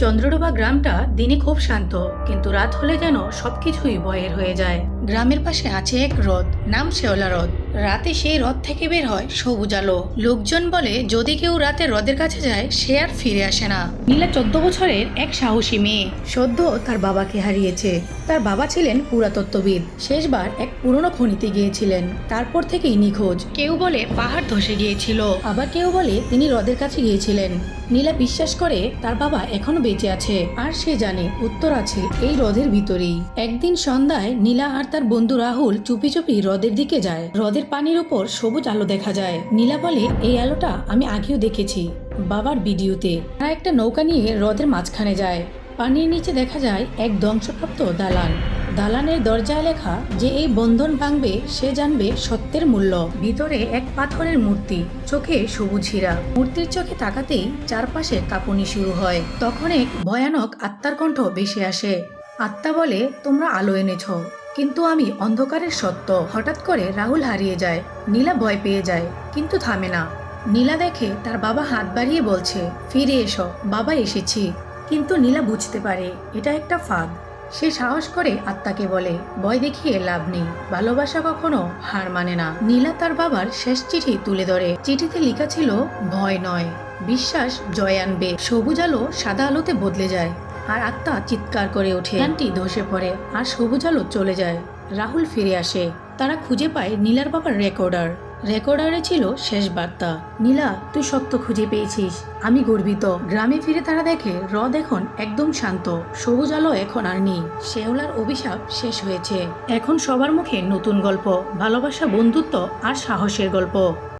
চন্দ্রডোবা গ্রামটা দিনে খুব শান্ত, কিন্তু রাত হলে যেন সবকিছুই বয়ের হয়ে যায়। গ্রামের পাশে আছে এক হ্রদ, নাম শেওলা হ্রদ। রাতে সেই হ্রদ থেকে বের হয় সবুজ আলো। লোকজন বলে, যদি কেউ রাতে হ্রদের কাছে যায়, সে আর ফিরে আসে না। নীলা চোদ্দ বছরের এক সাহসী মেয়ে। সদ্য তার বাবাকে হারিয়েছে। তার বাবা ছিলেন পুরাতত্ত্ববিদ। শেষবার এক পুরনো খনিতে গিয়েছিলেন। তারপর থেকেই নিখোঁজ। কেউ বলে পাহাড় ধসে গিয়েছিল। আবার কেউ বলে তিনি হ্রদের কাছে গিয়েছিলেন। নীলা বিশ্বাস করে তার বাবা এখনও বেঁচে আছে। আর সে জানে উত্তর আছে এই হ্রদের ভিতরেই। একদিন সন্ধ্যায় নীলা আর তার বন্ধু রাহুল চুপি চুপি হ্রদের দিকে যায়। হ্রদের পানির উপর সবুজ আলো দেখা যায়। নীলা বলে এই আলোটা আমি আগেও দেখেছি বাবার ভিডিওতে। তারা একটা নৌকা নিয়ে হ্রদের মাঝখানে যায়। পানির নিচে দেখা যায় এক ধ্বংসপ্রাপ্ত দালান। দালানের দরজায় লেখা যে এই বন্ধন ভাঙবে, সে জানবে সত্যের মূল্য। ভিতরে এক পাথরের মূর্তি, চোখে সবুজ হীরা। মূর্তির চোখে তাকাতেই চারপাশে কাঁপুনি শুরু হয়। তখন এক ভয়ানক আত্মার কণ্ঠ ভেসে আসে। আত্মা বলে, তোমরা আলো এনেছ, কিন্তু আমি অন্ধকারের সত্য। হঠাৎ করে রাহুল হারিয়ে যায়। নীলা ভয় পেয়ে যায়, কিন্তু থামে না। নীলা দেখে তার বাবা হাত বাড়িয়ে বলছে, ফিরে এসো, বাবা এসেছি। কিন্তু নীলা বুঝতে পারে, এটা একটা ফাঁদ। সে সাহস করে আত্মাকে বলে, ভয় দেখিয়ে লাভ নেই, ভালোবাসা কখনো হার মানে না। নীলা তার বাবার শেষ চিঠি তুলে ধরে। চিঠিতে লেখা ছিল, ভয় নয়, বিশ্বাস জয় আনবে। সবুজ আলো সাদা আলোতে বদলে যায়, আর আত্মা চিৎকার করে ওঠে। গানটি ধসে পড়ে, আর সবুজ আলো চলে যায়। রাহুল ফিরে আসে। তারা খুঁজে পায় নীলার বাবার রেকর্ডার। রেকর্ডারে ছিল শেষ বার্তা। নীলা, তুই সত্য খুঁজে পেয়েছিস। আমি গর্বিত। গ্রামে ফিরে তারা দেখে হ্রদ এখন একদম শান্ত। সবুজ আলো এখন আর নেই। শেওলার অভিশাপ শেষ হয়েছে। এখন সবার মুখে নতুন গল্প। ভালোবাসা, বন্ধুত্ব আর সাহসের গল্প।